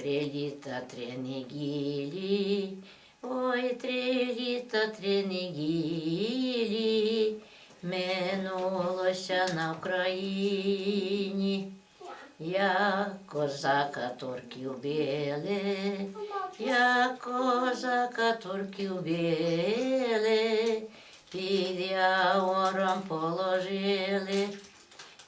три літа, три неділі, ой, три літа, три неділі, минулося на Україні. Як козака турків били, як козака турків били, під явором положили,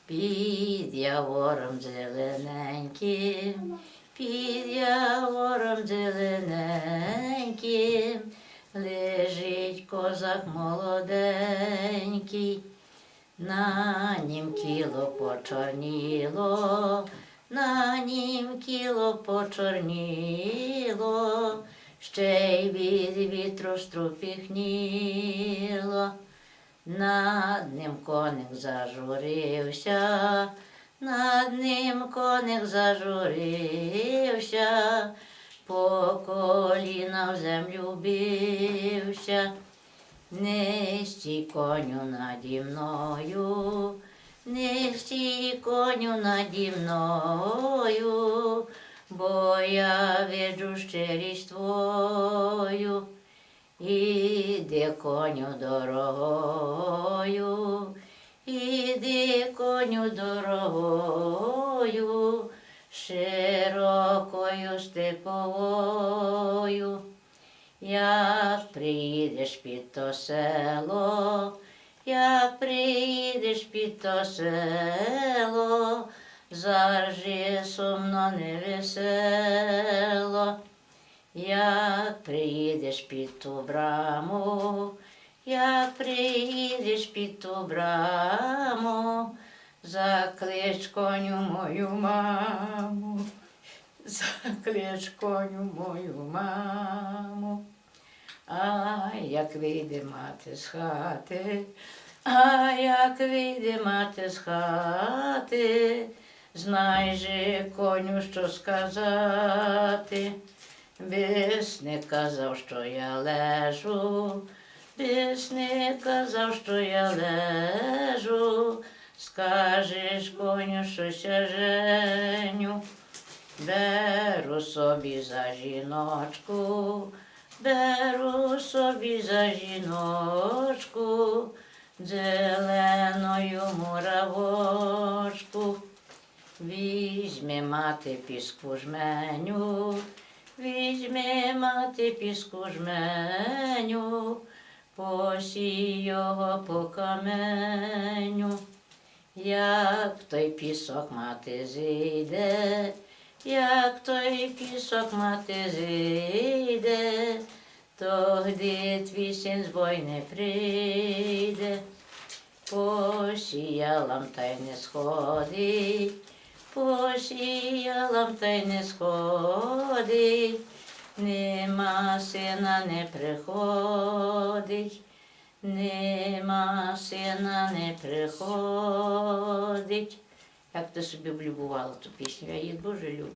під явором зелененьким, під явором зелененьким, лежить козак молоденький. На нім кіло почорніло, на нім кіло почорніло, ще й від вітру струпіхніло. Над ним коник зажурився, над ним коник зажурився, по коліна в землю бився. Стій коню наді мною, стій коню наді мною, бо я виджу щирість твою. Іди коню дорогою, іди коню дорогою, широкою степовою. Як приїдеш під то село, як приїдеш під то село, завжди сумно невесело. Як приїдеш під ту браму, як приїдеш під ту браму, заклич коню мою маму, заклич коню мою маму. А як вийде мати з хати, а як вийде мати з хати, знай же коню, що сказати. Біс не казав, що я лежу, біс не казав, що я лежу, скажеш коню, щось я женю. Беру собі за жіночку, беру собі за жіночку, зеленою муравошку. Візьме мати піску жменю, візьме мати піску жменю, посій його по каменю. Як той пісок мати зійде, як той пісок мати зійде, тоді твій син з війни прийде, посіялам та й не сходить, посіялам та й не сходить, нема сина не приходить. Нема сина не приходить. Як ти собі влюбувала ту пісню, я її дуже люблю.